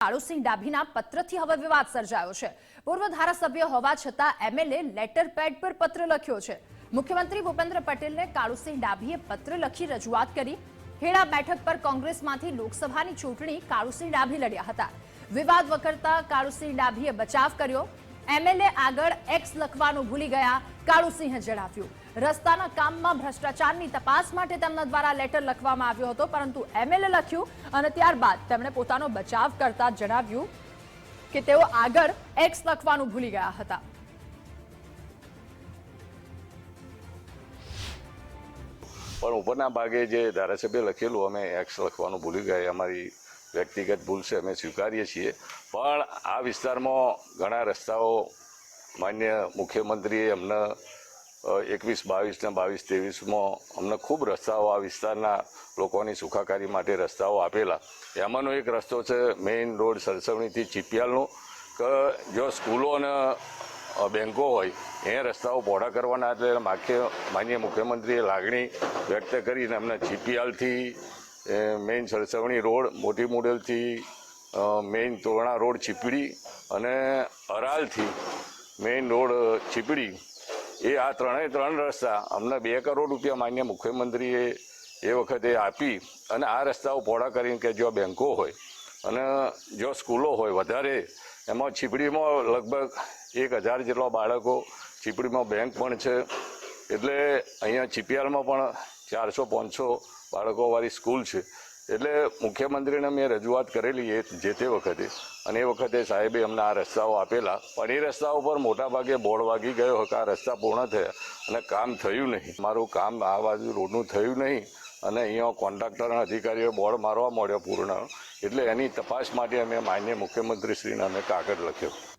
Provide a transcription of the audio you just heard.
કાળુસિંહ ડાભીના પત્રથી હવે વિવાદ સર્જાયો છે. પૂર્વ ધારાસભ્ય હોવા છતાં એમએલએ લેટર પેડ પર પત્ર લખ્યો છે. મુખ્યમંત્રી ભૂપેન્દ્ર પટેલને કાળુસિંહ ડાભીએ પત્ર લખી રજૂઆત કરી. ખેડા બેઠક પર કોંગ્રેસમાંથી લોકસભાની ચૂંટણી કાળુસિંહ ડાભી લડ્યા હતા. વિવાદ વકરતા કાળુસિંહ ડાભીએ બચાવ કર્યો. એમએલએ આગળ એક્સ લખવાનું ભૂલી ગયા. કાળુસિંહે જણાવ્યું રસ્તાના કામમાં ભ્રષ્ટાચારની તપાસ માટે તેમના દ્વારા લેટર લખવામાં આવ્યો હતો, પરંતુ એમએલએ લખ્યું અને ત્યારબાદ તેમણે પોતાનો બચાવ કરતા જણાવ્યું કે તેઓ આગળ એક્સ લખવાનું ભૂલી ગયા હતા. પણ ઉપરના ભાગે જે ધારાસભ્ય લખેલું, અમે એક્સ લખવાનું ભૂલી ગયા અમારી વ્યક્તિગત ભૂલ છે, અમે સ્વીકારીએ છીએ. પણ આ વિસ્તારમાં ઘણા રસ્તાઓ માન્ય મુખ્યમંત્રીએ અમને એકવીસ, બાવીસ ને બાવીસ, ત્રેવીસમાં અમને ખૂબ રસ્તાઓ આ વિસ્તારના લોકોની સુખાકારી માટે રસ્તાઓ આપેલા. એમાંનો એક રસ્તો છે મેઇન રોડ સરસવણીથી ચીપિયાલનો, કે જો સ્કૂલો અને બેંકો હોય એ રસ્તાઓ પહોળા કરવાના એટલે માખ્ય, માન્ય મુખ્યમંત્રીએ લાગણી વ્યક્ત કરીને અમને ચીપિયાલથી મેઇન સરસવણી રોડ, મોટી મોડેલથી મેઇન તોરણા રોડ ચીપડી અને અરાલથી મેઇન રોડ ચીપડી એ આ ત્રણેય ત્રણ રસ્તા અમને બે કરોડ રૂપિયા માન્ય મુખ્યમંત્રીએ એ વખતે આપી અને આ રસ્તાઓ પહોળા કરીને કે જો બેંકો હોય અને જો સ્કૂલો હોય વધારે, એમાં ચીપડીમાં લગભગ એક હજાર જેટલા બાળકો ચીપડીમાં બેંક પણ છે. એટલે અહીંયા ચીપિયાલમાં પણ ચારસો પાંચસો બાળકોવાળી સ્કૂલ છે. એટલે મુખ્યમંત્રીને મેં રજૂઆત કરેલી એ જે તે વખતે. અને એ વખતે સાહેબે અમને આ રસ્તાઓ આપેલા. પણ એ રસ્તાઓ પર મોટાભાગે બોર્ડ વાગી ગયો હતો આ રસ્તા પૂર્ણ થયા. અને કામ થયું નહીં. મારું કામ આ બાજુ રોડનું થયું નહીં. અને અહીંયા કોન્ટ્રાક્ટર અને અધિકારીઓ બોર્ડ મારવા મળ્યો પૂર્ણ. એટલે એની તપાસ માટે અમે માન્ય મુખ્યમંત્રીશ્રીને અમે કાગળ લખ્યો.